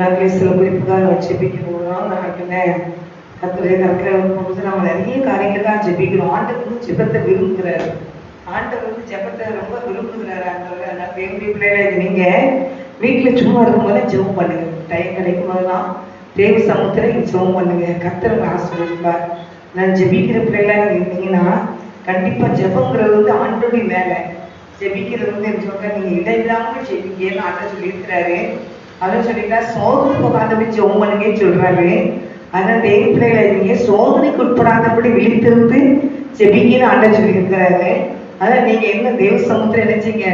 நாங்களே சில குறிப்புக்காக ஜெபிக்க போகிறோம் நமக்குன்னு கத்துடைய கற்கிற பொழுது நம்ம நிறைய காரியங்களுக்காக ஜெபிக்கிறோம். ஆண்டவர் ஜெபத்தை விரும்புகிறாரு. ஆண்டவர் வந்து ஜெபத்தை ரொம்ப விரும்புகிறாரு ஆண்டவர். அதனால தேவனுடைய பிள்ளைகளை நீங்க வீட்டுல சும்மா இருக்கும்போது ஜெபம் பண்ணுங்க. டைம் கிடைக்கும் போதெல்லாம் தேவ சமுத்திர ஜெபம் பண்ணுங்க. கர்த்தர் ஆசீர்வதிப்பார். நான் ஜெபிக்கிற பிள்ளைகளாக இருந்தீங்கன்னா கண்டிப்பா ஜெபங்கிறது வந்து ஆண்டோடைய வேலை. ஜெபிக்கிறது வந்து என்ன சொல்ற நீங்க இடைவிடாம ஜெபிக்கன்னு ஆண்டவர் சொல்லியிருக்கிறாரு. அதான் சொல்லிட்டா சோதனை போகாதபடி ஜெபம் பண்ணுங்கன்னு சொல்றாரு. ஆனா தேவ பிள்ளைகளை நீங்க சோதனைக்கு உட்படாதபடி விழித்திருந்து ஜெபிக்கன்னு சொல்லி சொல்லியிருக்கிறாரு. அதான் நீங்க என்ன தேவ சமுத்திரம் நினைச்சீங்க?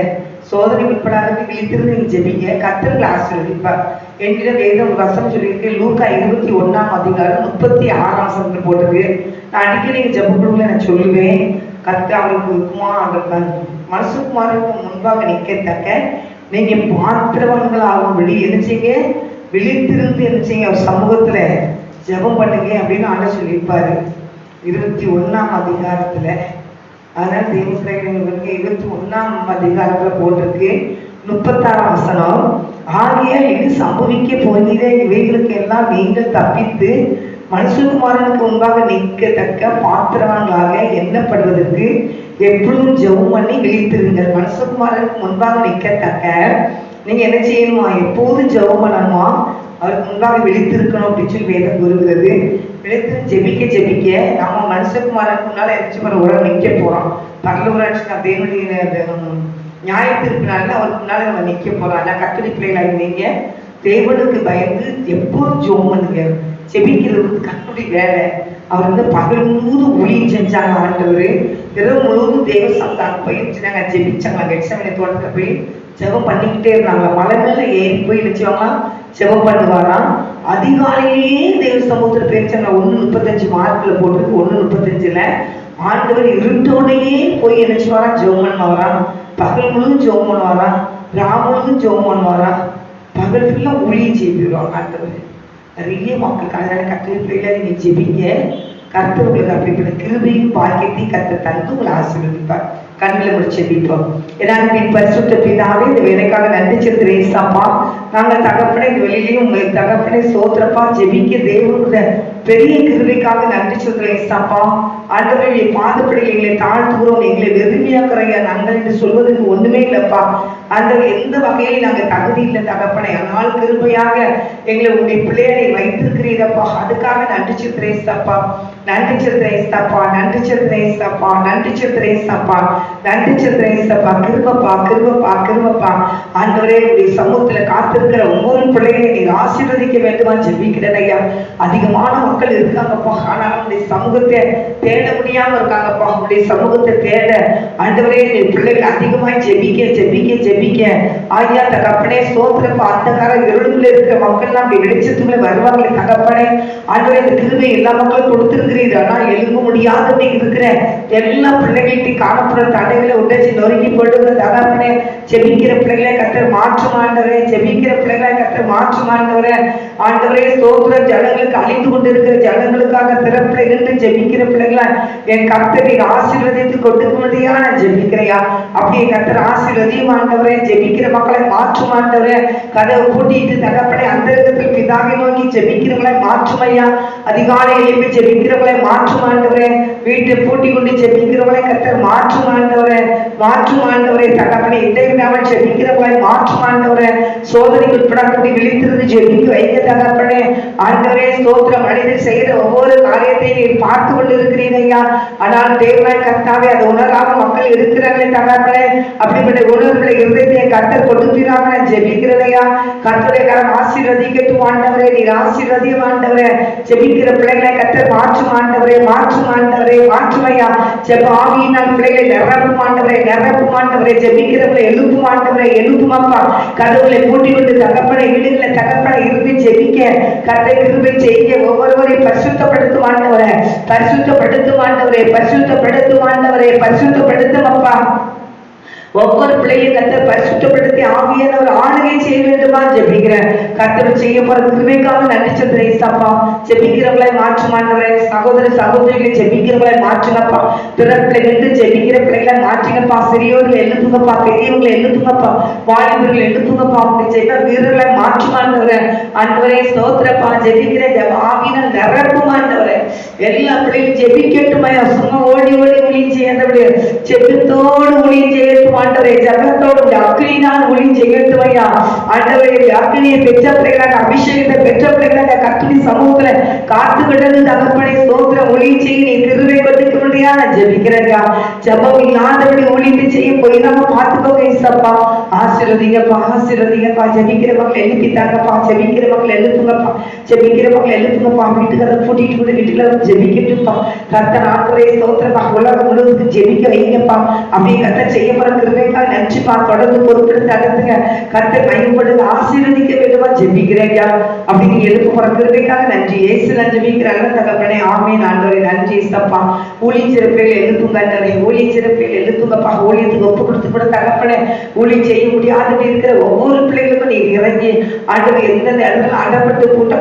சோதனைக்கு உட்படாதபடி விழித்திருந்து நீங்க ஜெபிங்க. கத்தர்கள் ஆசீர்வதிப்பார் என்கிட்ட வேதம் ஒரு வசனம் சொல்லியிருக்கு. லூக்கா இருபத்தி ஒன்னாம் அதிகாரம் முப்பத்தி ஆறாம் சமத்தில் போட்டது. நான் அடிக்கடி எங்க ஜெபக்குழுல நான் சொல்லுவேன். கத்து அவருக்கு குமார் மனசுக்குமாருக்கு முன்பாக நிற்கத்தக்க நீங்க பாத்திரவான்களாகும்படி வெளி செய்யுங்க விழித்திருந்து என்ன அவர் சமூகத்துல ஜெபம் பண்ணுங்க அப்படின்னு ஆண்ட சொல்லியிருப்பாரு. இருபத்தி ஒன்னாம் அதிகாரத்துல. அதனால தேவசிரியர்களுக்கு இருபத்தி ஒன்னாம் அதிகாரத்துல போட்டிருக்கு. முப்பத்தாறாம் வசனம். ஆகியால் இது சம்பவிக்க போகிற இவைகளுக்கு எல்லாம் நீங்கள் தப்பித்து மனுஷகுமாரனுக்கு முன்பாக நிற்கத்தக்க பாத்திரவான்களாக எண்ணப்படுவதற்கு எப்பொழுதும் ஜெபம் பண்ணி விழித்திருங்கள். மனுஷகுமாரனுக்கு முன்பாக நிற்கத்தக்க. நீங்க என்ன செய்யணுமா? எப்போதும் ஜெபம் பண்ணணுமா? அவருக்கு முன்பாக விழித்திருக்கணும் அப்படின்னு சொல்லி வேதம் கூறுகிறது. விழித்து ஜெபிக்க ஜெபிக்க நம்ம மனுஷகுமாரனுக்கு முன்னால என்ன பண்ண உரம் நிற்க போறோம் பரலூராட்சி தேவனுடைய நியாயத்திற்குனால அவருக்கு முன்னால நம்ம நிற்க போறோம். ஆனா கத்தடி பிள்ளைகளாக நீங்க. தேவனுக்கு பயந்து எப்போதும் ஜெபம் பண்ணுங்க. ஜெபிக்கிறது வந்து வேலை. அவர் வந்து பகல் முழுவதும் ஒளியும் செஞ்சாங்க ஆண்டவர். இரவு முழுவதும் தேவ சந்தானம் போயிருச்சுனாங்க ஜெபிச்சாங்க கெட்சமனை தோட்டத்துல போய் ஜெபம் பண்ணிக்கிட்டே இருந்தாங்க. மலை மேல ஏறி போய் நினைச்சவங்க ஜெபம் பண்ணுவாராம். அதிகாலையிலேயே தேவ சமூகத்துல பேச்சாங்க ஒண்ணு முப்பத்தஞ்சு மார்க்ல போட்டிருக்கு. ஒண்ணு முப்பத்தஞ்சுல ஆண்டவர் இருட்டோடையே போய் நினைச்சுவாராம் ஜெபம் பண்ணுவாராம். பகல் முழுவதும் ஜெபம் பண்ணுவாராம். ராம் முழுவதும் ஜெபம் பண்ணுவாராம். பகல் ஃபுல்லா ஒளியும் செய்திருவாங்க ஆண்டவர். நிறைய மக்களுக்கு அதனால கத்திரி பிள்ளைகளை நீங்க ஜெபிங்க. கர்த்தர் உங்களுக்கு அப்படிப்பட்ட கிருபையும் பாக்கியத்தை கர்த்தர் தந்து உங்களை ஆசீர்வதிப்பார். கண்களை முடிச்சு ஜெபிப்போம். ஏன்னா பின் பரிசுத்த பிதாவே இந்த வேலைக்காக நன்றி செலுத்துறேன் ஏசாப்பா நாங்கள் தகப்பனை இந்த வெளியிலையும் உங்களுக்கு தகப்பனை சோத்திரப்பா ஜெபிக்க தேவனுடைய பெரிய கிருபைக்காக நன்றி சொல்றேன் ஏசாப்பா ஆண்டவரை பாதப்படி எங்களை தாழ்த்துகிறோம். எங்களை வெறுமையாக்குறையா நாங்கள் என்று சொல்வதற்கு ஒண்ணுமே இல்லப்பா. அந்த எந்த வகையில் நாங்க தகுதி இல்லை தகப்பனை. ஆனால் கிருபையாக எங்களை உங்களுடைய பிள்ளைகளை வைத்திருக்கிறீரப்பா. அதுக்காக நன்றி சித்திரேன் சப்பா. நன்றி சித்திரேன் சப்பா. நன்றி சித்திரேன் சப்பா. நன்றி சித்திரேன் சப்பா. நன்றி சித்திரேன் சப்பா. கிருபப்பா கிருபப்பா கிருபப்பா. ஆண்டவரே உங்களுடைய சமூகத்துல காத்திருக்கிற ஒவ்வொரு பிள்ளைகளை நீங்க ஆசீர்வதிக்க வேண்டுமா? ஜெபிக்கிறேன் ஐயா. அதிகமான மக்கள் இருக்காங்கப்பா. ஆனா உங்களுடைய சமூகத்தை தேட முடியாம இருக்காங்கப்பா. உங்களுடைய சமூகத்தை தேட ஆண்டவரே என் பிள்ளைகள் அதிகமாய் ஜெபிக்க ஜெபிக்க ஜெபிக்க. ஆயா தகப்பனே சோத்திரப்பா. அந்த கால இருளுக்குள்ள இருக்கிற மக்கள் அப்படி வெளிச்சத்துக்குள்ள வருவாங்களே தகப்பனே. ஆண்டவரே இந்த கிருபை எல்லா மக்களும் கொடுத்துருக்கிறீர். ஆனா எழும்ப முடியாத இருக்கிற எல்லா பிள்ளைகள்கிட்ட காணப்படுற தடைகளை உடச்சி நொறுக்கி போட்டு தகப்பனே. ஜெபிக்கிற பிள்ளைகளை கத்தர் மாற்றமாண்டவரே ஜெபிக்கிற பிள்ளைகளை கத்தர் மாற்று ஆண்டவரே ஆண்டவரே சோத்திர ஜனங்களுக்கு அழிந்து கொண்டிருக்கிற ஜனங்களுக்காக திறப்பில் இருந்து ஜெபிக்கிற பிள்ளைகளா என் கர்த்தரை ஆசீர்வதித்து கொடுக்க நான் ஜெபிக்கிறையா? அப்படி கர்த்தர் ஆசீர்வதியும் ஆண்டவரே ஜெபிக்கிற மக்களை மாற்றும் ஆண்டவரே. கதவை பூட்டிட்டு தகப்படை அந்த இடத்தில் பிதாவை நோக்கி ஜெபிக்கிறவங்களை மாற்றுமையா அதிகாலை எழுப்பி ஜெபிக்கிறவங்களை மாற்றும் ஆண்டவரே. வீட்டை பூட்டி கொண்டு ஜெபிக்கிறவங்களை கர்த்தர் மாற்றும் ஆண்டவரே. மாற்றும் ஆண்டவரே தகப்பனை இடைவிடாமல் ஜெபிக்கிறவங்களை மாற்றும் ஆண்டவரே. சோதனைக்கு உட்படாதபடி விழித்திருந்து ஜெபிக்க வைக்க தகப்பனே ஆண்டவரே ஸ்தோத்திரம். மனிதர் செய்கிற ஒவ்வொரு காரியத்தையும் நீர் பார்த்து கொண்டு இருக்கிறீர் ஐயா. ஆனால் தேவனாய் கர்த்தாவே அது உணராம மக்கள் இருக்கிறார்களே தகப்பனே. அப்படிப்பட்ட உணர்வுகளை இருந்தே கர்த்தர் கொடுக்கிறாங்க நான் ஜெபிக்கிறதையா ஐயா. கர்த்தரை கரம் ஆசீர்வதிக்கட்டும் ஆண்டவரே. நீர் ஆசீர்வதியும் ஆண்டவரே. ஜெபிக்கிற பிள்ளைகளை கர்த்தர் மாற்றும் ஆண்டவரே மாற்றும் ஆண்டவரே மாற்றுமையா ஜெப ஆவியினால் பிள்ளைகளை நிரப்பும் ஆண்டவரே நிரப்பும் ஆண்டவரே. ஜெபிக்கிறவர்களை எழுப்பும் எழுப்பும் அப்பா கதவுகளை கூட்டி கொண்டு தகப்பனை வீடுகளை தகப்பனை இருந்து ஜெபிக்க கத்தை கிருபை செய்ய ஒவ்வொருவரையும் பரிசுத்தப்படுத்தும் ஆண்டவரே. பரிசுத்தப்படுத்தும் ஆண்டவரே பரிசுத்தப்படுத்தும் வாழ்ந்தவரே பரிசுத்தப்படுத்தும் அப்பா. ஒவ்வொரு பிள்ளையும் கத்தர் பரிசுத்தப்படுத்தி ஆவியான ஒரு ஆளுகை செய்ய வேண்டுமா? ஜெபிக்கிறேன். கத்தர் செய்ய போற கிருமைக்காக நன்றி சொல்றேன் ஏசப்பா ஜெபிக்கிறவங்களை மாற்றுமாண்டவரே சகோதர சகோதரிகளை ஜெபிக்கிறவங்களை மாற்றுங்கப்பா. பிறப்பில் நின்று ஜெபிக்கிற பிள்ளைகளை மாற்றுங்கப்பா. சிறியோர்கள் எழுப்புங்கப்பா. பெரியவங்களை எழுப்புங்கப்பா. வாலிபர்கள் எழுப்புங்கப்பா. அப்படி ஜெப வீரர்களை மாற்றுமாண்டவரே ஆண்டவரே சோத்திரப்பா ஜெபிக்கிற ஜெப. ஆவினால் எல்லா பிள்ளைகளும் ஜெபிக்கட்டுமையா சும்மா ஓடி ஓடி ஊழியம் செய்யாதபடி ஜெபத்தோடு ஊழியம் செய்யட்டும் ஆண்டவரே ஜெபத்தோடு உடைய அக்கினினால் ஊழியம் செய்யட்டும் ஐயா ஆண்டவரே உடைய அக்கினியை பெற்ற பிள்ளைகளாக அபிஷேகத்தை பெற்ற பிள்ளைகளாக கத்துணி சமூகத்துல காத்து விட்டது தகப்பனை சோத்திர ஊழியம் செய்ய நீ திருவை கொடுக்க முடியா நான் ஜெபிக்கிறேன்யா ஜெபம் இல்லாதபடி ஊழியத்தை செய்ய போய் நம்ம பார்த்துக்கோங்க இசப்பா ஆசீர்வதிங்கப்பா ஆசீர்வதிங்கப்பா ஜெபிக்கிற மக்கள் எழுப்பித்தாங்கப்பா ஜெபிக்கிற மக்கள் எழுப்புங்கப்பா ஜெபிக்கிற மக்கள் எழுப்புங்கப்பா வீட்டுக்காரர் கூட்டிட்டு கூட வீட்டுல வந்து ஜெபிக்கட்டும்ப்பா கர்த்தர் ஆண்டவரே சோத்திரப்பா உலகம் முழுவதுக்கு ஜெபிக்க வைங்கப்பா. அப்படி கர்த்தர் செய்ய போற கிருபைக்காக நன்றிப்பா. தொடர்ந்து பொறுத்தெடுத்து நடத்துங்க. கர்த்தர் மையப்படுங்க ஆசீர்வதிக்க வேண்டுமா? ஜெபிக்கிறேங்க அப்படின்னு எழுப்பு போற நன்றி. ஏசு நன்றி. ஜெபிக்கிறாங்க தகப்பனே ஆமீன். ஆண்டவரே நன்றி ஏசப்பா. ஊழி சிறப்பில் எழுப்புங்க ஆண்டவரே. ஊழிய சிறப்பில் எழுப்புங்கப்பா. ஊழியத்துக்கு ஒப்பு கொடுத்து கூட தகப்பனே ஊழி செய்ய முடியாதுன்னு இருக்கிற ஒவ்வொரு பிள்ளைகளுக்கும் நீ இறங்கி ஆண்டவர் எந்தெந்த இடத்துல அடப்பட்டு கூட்டம்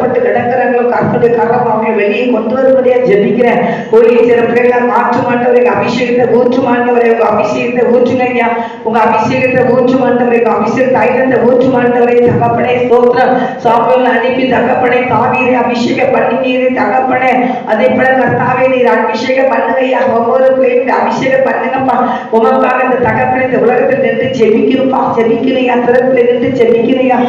கிடக்கிறாங்களோ கர்த்தருடைய கரம் அவங்களை வெளியே கொண்டு வரும்படியா ஜெபிக்கிறேன். ஊழிய சிறப்புகளை மாற்று மாட்டவரை அபிஷேகத்தை ஊற்று மாட்டவரை உங்க அபிஷேகத்தை ஊற்றுங்க ஐயா உங்க அபிஷேகத்தை ஊற்று மாட்டவரை உங்க அபிஷேக தைலத்தை ஊற்று மாட்டவரை தகப்பனே ஸ்தோத்திரம். சாப்பிடல அனுப்பி தகப்பனே தாவீரை அபிஷேகம் பண்ணினீரே தகப்பனே. அதே போல கர்த்தாவே நீர் அபிஷேகம் பண்ணுங்க ஐயா ஒவ்வொரு பிள்ளையும் அபிஷேகம் பண்ணுங்கப்பா. உமக்காக இந்த தகப்பனை இந்த உலகத்தில் நின்று ஜெபிக்கணும்ப்பா ஜெபிக்கணையா திறப்பில் நின்று ஜெபிக்கணையா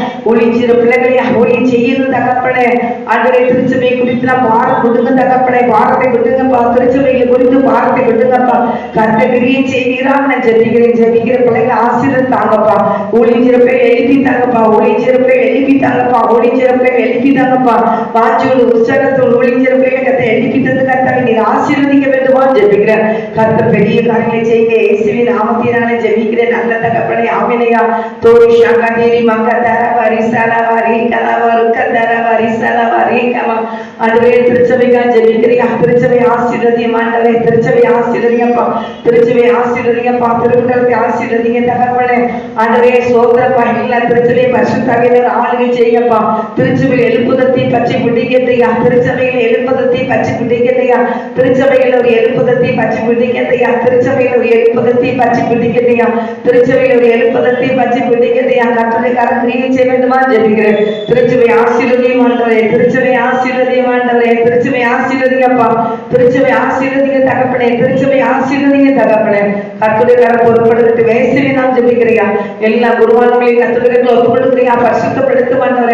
சிறு பிள்ளைகளையா ஒளி செய்யணும் தகப்பனே. ஆண்டவரே திருச்சபை குறித்து நான் பாரம் விடுங்க தகப்பனை பாடத்தை விடுங்கப்பா. திருச்சபைகளை குறித்து பாடத்தை விடுங்கப்பா. கர்த்த கிரியை செய்வீரா நான் ஜெபிக்கிறேன் ஜெபிக்கிற பிள்ளைங்க ஆசிரியர் தாங்கப்பா. ஒளிஞ்சிற பிள்ளை எழுப்பி தாங்கப்பா ஒளிஞ்சிற பிள்ளை எழுப்பி தாங்கப்பா ஒளிஞ்சிற பிள்ளை எழுப்பி தாங்கப்பா. வாஞ்சோடு உற்சாகத்தோடு ஒளிஞ்சிற பிள்ளை கத்தை எழுப்பி தந்து கர்த்தாவை நீர் ஆசீர்வதிக்க வேண்டுமா ஜெபிக்கிறேன். கர்த்த பெரிய காரியங்களை செய்ய இயேசுவின் நாமத்தினாலே ஜெபிக்கிறேன். நல்ல தகப்பனை ஆமினையா தோரி ஷாகதேரி மக்கதர வரிசல வரி கலவர் கதர வரிசல வரி கமா ஆண்டவரே திருச்சபைக்கா ஜெபிக்கிறியா திருச்சபை ஆசீர்வதியம் ஆண்டவரே? திருச்சபை ஆசீர்வதியப்பா திருச்சபை ஆசீர்வதியப்பா திருக்குறளுக்கு ஆசீர்வதிங்க தகப்பனே. ஆண்டவரே சோதரப்பா இல்ல திருச்சபை தகவல ஆளுகை செய்யப்பா. திருச்சபையில் எழுப்புதத்தை பற்றி பிடிக்கத்தையா திருச்சபையில் எழுப்புதத்தை பற்றி பிடிக்கத்தையா திருச்சபையில் ஒரு எழுப்புதத்தை பற்றி பிடிக்கத்தையா திருச்சபையில் ஒரு எழுப்புதத்தை பற்றி பிடிக்கத்தையா திருச்சபையில் ஒரு எழுப்புதத்தை பற்றி பிடிக்கத்தையா கட்டளை கரங்கிரியை செய்ய வேண்டுமா? ஜெபிக்கிறேன். திருச்சபை ஆசீர்வதியம் ஆண்டவரே? திருச்சபை ஆசீர்வதியம் ஆண்டவரே திருச்சபை ஆசீர்வதிங்கப்பா திருச்சபை ஆசீர்வதிங்க தகப்பனே. திருச்சபை ஆசீர்வதிங்க தகப்பனே. கத்துடைய கரம் பொறுப்படுத்திட்டு வேசிரி நாம் ஜெபிக்கிறியா? எல்லா குருவான்களையும் கத்துடைய ஒப்பு பரிசுத்தப்படுத்து பரிசுத்தப்படுத்த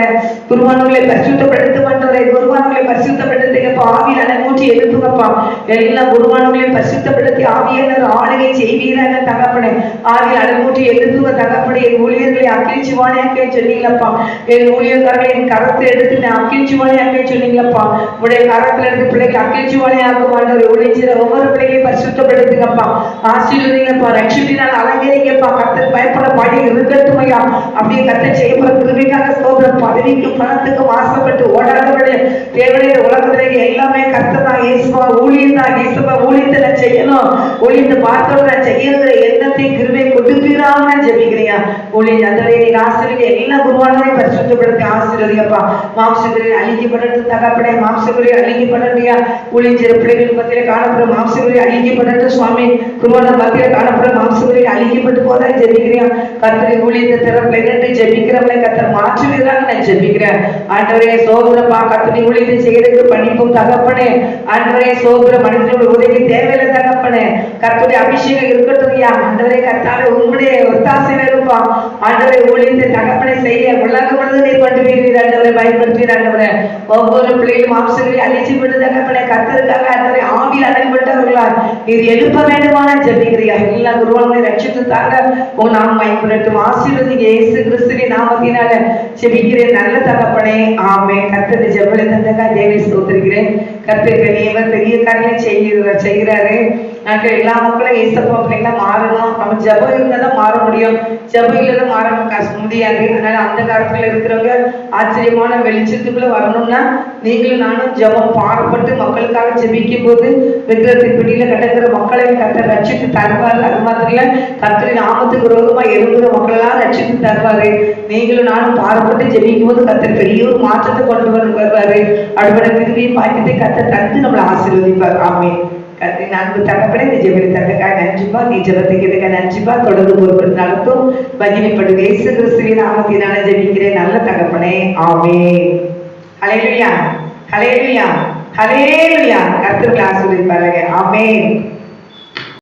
குருவான்களை பரிசுத்தப்படுத்து மாட்டவரே குருவானங்களை பரிசுத்தப்படுத்துங்கப்பா ஆவியில் அனமூட்டி எழுப்புங்கப்பா எல்லா குருவானங்களையும் பரிசுத்தப்படுத்தி ஆவியான ஆளுகை செய்வீராக தகப்பனே. ஆவியில் அனமூட்டி எழுப்புங்க தகப்பனே என் ஊழியர்களை அக்கிழிச்சுவானியாக்கே சொன்னீங்களப்பா என் ஊழியர்களை என் கரத்தை எடுத்து நான் அக்கிழிச்சுவானியாக்கே சொன்னீங்களப்பா உடைய கரத்துல இருந்து பிள்ளைக்கு அக்கிழிச்சுவானியாக்க மாட்டவர் ஒளிஞ்சிற ஒவ்வொரு பிள்ளைகளையும் பரிசுத்தப்படுத்துங்கப்பா ஆசீர்வதிங்கப்பா ரட்சிப்பினால் அலங்கரிங்கப்பா கத்தர் பயப்பட படி இருக்கட்டும் ஐயா. அப்படியே கத்தை செய்யப்பட கிருமிக்காக சோதர பதவிக்கும் பணத்துக்கும் ஆசைப்பட்டு ஓட தேவனே உலகத்துல எல்லாமே கத்தர் இயேசுவா ஊழியம் தான் இயேசுவா ஊழியத்தை நான் செய்யணும். ஊழியத்தை பார்த்தோம் நான் செய்யணுங்கிற எண்ணத்தை கிருமை கொடுப்பீராம நான் ஜெபிக்கிறியா ஊழியம் அந்த நீ ஆசிரியர் எல்லா குருவானதையும் பரிசுத்தப்படுத்த ஆசிரியப்பா மாம்சங்களில் அழிக்கப்படட்டு தகப்படை மாம்சங்களில் அழிக்கப்படட்டியா ஊழியர் பிள்ளைகள் மத்தியில காணப்படும். மாம்சங்களில் அழிக்கப்படட்டு சுவாமி குருவான மத்தியில காணப்படும். மாம்சங்களில் அழிக்கப்பட்டு போதா ஜெபிக்கிறியா கர்த்தரை ஊழியத்தை திறப்பில் நின்று ஜெபிக்கிறவங்களை கர்த்தர் மாற்றுவீராக நான் ஜெபிக்கிறேன். ஆண்டவரே சோதரப்பா ஊழிய ஊழியத்தை செய்யறதுக்கு பண்ணிப்போம் தகப்பனே அன்றைய சோதர மனிதனுடைய உதவி தேவையில்லை தகப்பனே கர்த்தருடைய அபிஷேகம் இருக்கட்டும்யா ஆண்டவரே கர்த்தாவே உங்களுடைய ஒத்தாசை இருப்பா. ஆண்டவரை ஊழியத்தை தகப்பனை செய்ய உலகம் முழுவதும் நீர் கொண்டு போயிருவீர் ஆண்டவரை பயன்படுத்துவீர் ஆண்டவரே. ஒவ்வொரு பிள்ளைகளும் மாம்சங்களை அழிச்சு விட்டு தகப்பனை கர்த்தருக்காக ஆண்டவரை ஆவியில் அடைபட்டவர்களா நீர் எழுப்ப வேண்டுமான ஜெபிக்கிறியா? எல்லா குருவான்களை ரட்சித்து தாங்க. ஓ நாம் பயன்படுத்தும் ஆசீர்வதிங்க இயேசு கிறிஸ்துவின் நாமத்தினால ஜெபிக்கிறேன். நல்ல தகப்பனே. ஆமே கர்த்தரை ஜெபலை தந்தக்கா தேவை சோத்திருக்கிறேன் கர்த்தர் பெரியவர் பெரிய காரியம் செய்கிறாரு. செய்கிறாரு எல்லா மக்களும் ஏசப்பா பிள்ளைங்களா மாறணும். நம்ம ஜெபம் தான் மாற முடியும். ஜெபம் இல்லைன்னா மாற கஷ்ட முடியாது. அதனால அந்த காலத்துல இருக்கிறவங்க ஆச்சரியமான வெளிச்சத்துக்குள்ள வரணும்னா நீங்களும் நானும் ஜெபம் பாடுபட்டு மக்களுக்காக ஜெபிக்கும் போது விக்கிரத்தின் பிடியில கிடக்கிற மக்களை கத்தர் ரட்சித்து தருவார். அது மாதிரில கத்திரி நாமத்துக்கு ரோகமா இருக்கிற மக்களெல்லாம் ரட்சித்து தருவாரு. நீங்களும் நானும் பாடுபட்டு ஜெபிக்கும் போது கத்தர் பெரிய ஒரு மாற்றத்தை கொண்டு வந்து வருவாரு. அடுப்பட திருவியும் பாக்கியத்தை கத்தர் தந்து நம்மளை ஆசீர்வதிப்பார். ஆமே கத்தி நான்கு தகப்பனே நீ ஜெபத்தை நன்றிப்பா நீ ஜெபத்தை கேட்டுக்க நன்றிப்பா தொடர்ந்து பொறுப்பு நடத்தும் மகிமைப்படும் இயேசு கிறிஸ்துவின் நாமத்தினால ஜெபிக்கிறேன். நல்ல தகப்பனே. ஆமே ஹலேலுயா ஹலேலுயா ஹலேலுயா ஹalleluya கர்த்தர் பாருங்க ஆமே